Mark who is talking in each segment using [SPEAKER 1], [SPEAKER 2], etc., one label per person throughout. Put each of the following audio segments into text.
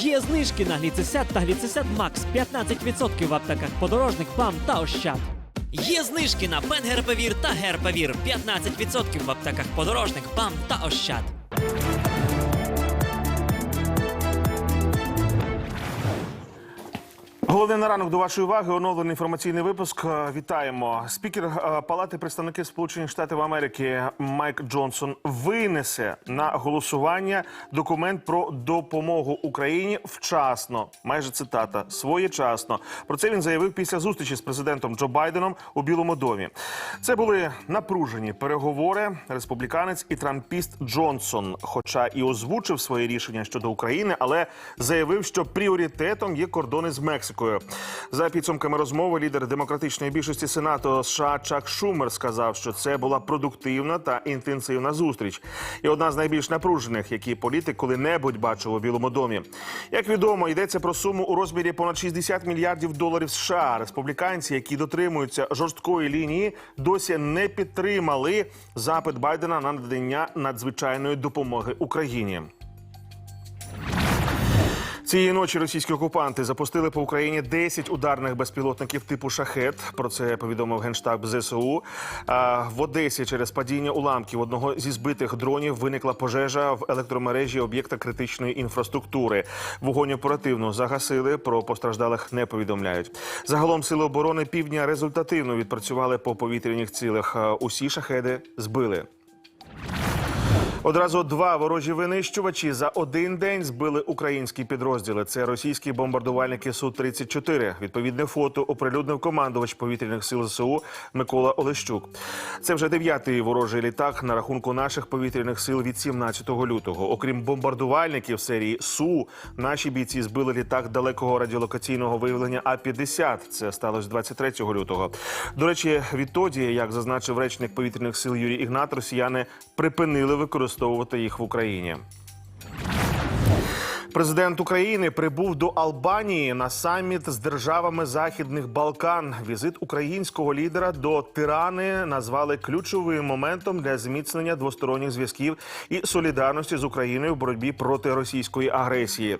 [SPEAKER 1] Є знижки на гліцесят та гліцесят Макс 15% в аптеках подорожник, БАМ та Ощад. Є знижки на Пенгерпевір та Герпевір 15% в аптеках подорожник, БАМ та Ощад.
[SPEAKER 2] Головне на ранок до вашої уваги. Оновлений інформаційний випуск. Е, Вітаємо. Спікер е, Палати представників Сполучених Штатів Америки Майк Джонсон винесе на голосування документ про допомогу Україні вчасно. Майже цитата своєчасно. Про це він заявив після зустрічі з президентом Джо Байденом у Білому домі. Це були напружені переговори. Республіканець і трампіст Джонсон, хоча і озвучив своє рішення щодо України, але заявив, що пріоритетом є кордони з Мексикою. За підсумками розмови, лідер демократичної більшості Сенату США Чак Шумер сказав, що це була продуктивна та інтенсивна зустріч, і одна з найбільш напружених, які політик коли-небудь бачив у Білому домі. Як відомо, йдеться про суму у розмірі понад 60 мільярдів доларів США. Республіканці, які дотримуються жорсткої лінії, досі не підтримали запит Байдена на надання надзвичайної допомоги Україні. Цієї ночі російські окупанти запустили по Україні 10 ударних безпілотників типу шахет. Про це повідомив генштаб ЗСУ. В Одесі через падіння уламків одного зі збитих дронів виникла пожежа в електромережі об'єкта критичної інфраструктури. Вогонь оперативно загасили. Про постраждалих не повідомляють. Загалом сили оборони півдня результативно відпрацювали по повітряних цілях. Усі шахеди збили. Одразу два ворожі винищувачі за один день збили українські підрозділи. Це російські бомбардувальники су 34 Відповідне фото оприлюднив командувач повітряних сил ЗСУ Микола Олещук. Це вже дев'ятий ворожий літак на рахунку наших повітряних сил від 17 лютого. Окрім бомбардувальників серії Су, наші бійці збили літак далекого радіолокаційного виявлення А 50 Це сталося 23 лютого. До речі, відтоді, як зазначив речник повітряних сил Юрій Ігнат, росіяни припинили використовувати їх в Україні. Президент України прибув до Албанії на саміт з державами Західних Балкан. Візит українського лідера до Тирани назвали ключовим моментом для зміцнення двосторонніх зв'язків і солідарності з Україною в боротьбі проти російської агресії.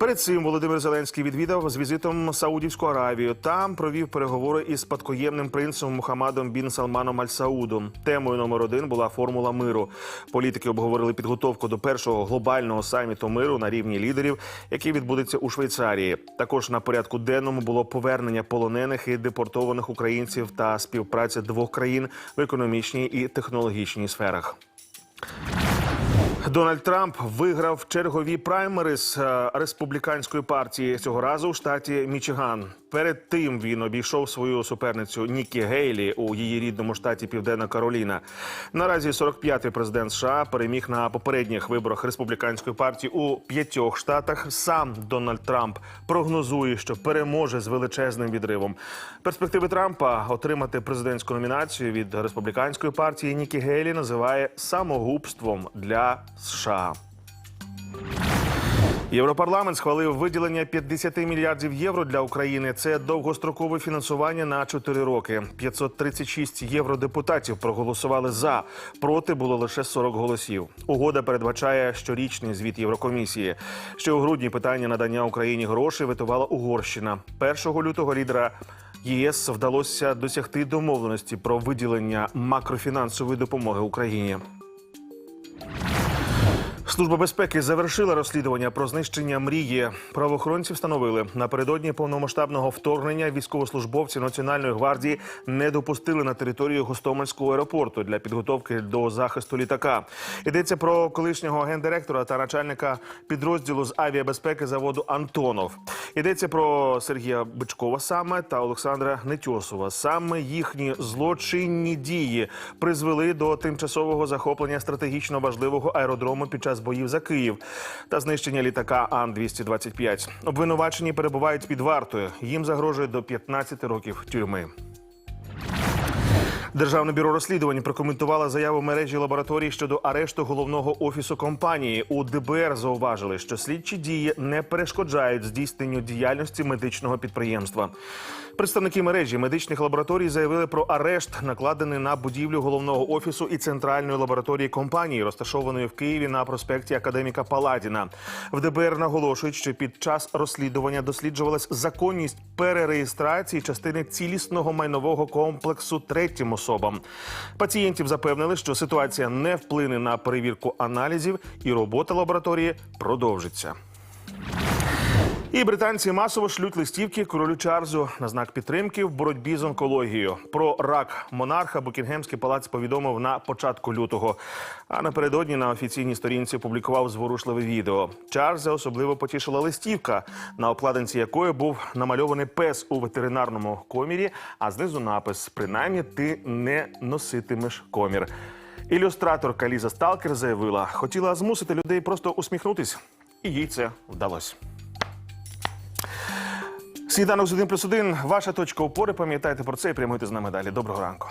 [SPEAKER 2] Перед цим Володимир Зеленський відвідав з візитом Саудівську Аравію. Там провів переговори із спадкоємним принцем Мухаммадом бін Салманом Аль Саудом. Темою номер один була формула миру. Політики обговорили підготовку до першого глобального саміту миру на рівні лідерів, який відбудеться у Швейцарії. Також на порядку денному було повернення полонених і депортованих українців та співпраця двох країн в економічній і технологічній сферах. Дональд Трамп виграв чергові праймерис е, республіканської партії цього разу у штаті Мічиган. Перед тим він обійшов свою суперницю Нікі Гейлі у її рідному штаті Південна Кароліна. Наразі 45-й президент США переміг на попередніх виборах республіканської партії у п'ятьох штатах. Сам Дональд Трамп прогнозує, що переможе з величезним відривом. Перспективи Трампа отримати президентську номінацію від республіканської партії Нікі Гейлі називає самогубством для США. Європарламент схвалив виділення 50 мільярдів євро для України. Це довгострокове фінансування на 4 роки. 536 євродепутатів проголосували за. Проти було лише 40 голосів. Угода передбачає щорічний звіт Єврокомісії. Ще у грудні питання надання Україні грошей витувала Угорщина. 1 лютого лідера ЄС вдалося досягти домовленості про виділення макрофінансової допомоги Україні. Служба безпеки завершила розслідування про знищення мрії. Правоохоронці встановили напередодні повномасштабного вторгнення військовослужбовці Національної гвардії не допустили на територію Гостомельського аеропорту для підготовки до захисту літака. Йдеться про колишнього гендиректора та начальника підрозділу з авіабезпеки заводу Антонов. Йдеться про Сергія Бичкова саме та Олександра Нетьосова. Саме їхні злочинні дії призвели до тимчасового захоплення стратегічно важливого аеродрому під час боїв за Київ та знищення літака Ан-225. Обвинувачені перебувають під вартою. Їм загрожує до 15 років тюрми. Державне бюро розслідувань прокоментувало заяву мережі лабораторій щодо арешту головного офісу компанії. У ДБР зауважили, що слідчі дії не перешкоджають здійсненню діяльності медичного підприємства. Представники мережі медичних лабораторій заявили про арешт, накладений на будівлю головного офісу і центральної лабораторії компанії, розташованої в Києві на проспекті Академіка Паладіна. В ДБР наголошують, що під час розслідування досліджувалась законність перереєстрації частини цілісного майнового комплексу третім особам. Пацієнтів запевнили, що ситуація не вплине на перевірку аналізів, і робота лабораторії продовжиться. І британці масово шлють листівки королю Чарльзу на знак підтримки в боротьбі з онкологією. Про рак монарха Букінгемський палац повідомив на початку лютого. А напередодні на офіційній сторінці опублікував зворушливе відео. Чарльза особливо потішила листівка, на обкладинці якої був намальований пес у ветеринарному комірі, а знизу напис: Принаймні ти не носитимеш комір. Ілюстраторка Ліза Сталкер заявила, хотіла змусити людей просто усміхнутись, і їй це вдалося. Сніданок з 1 плюс 1. Ваша точка опори. Пам'ятайте про це і прямуйте з нами далі. Доброго ранку.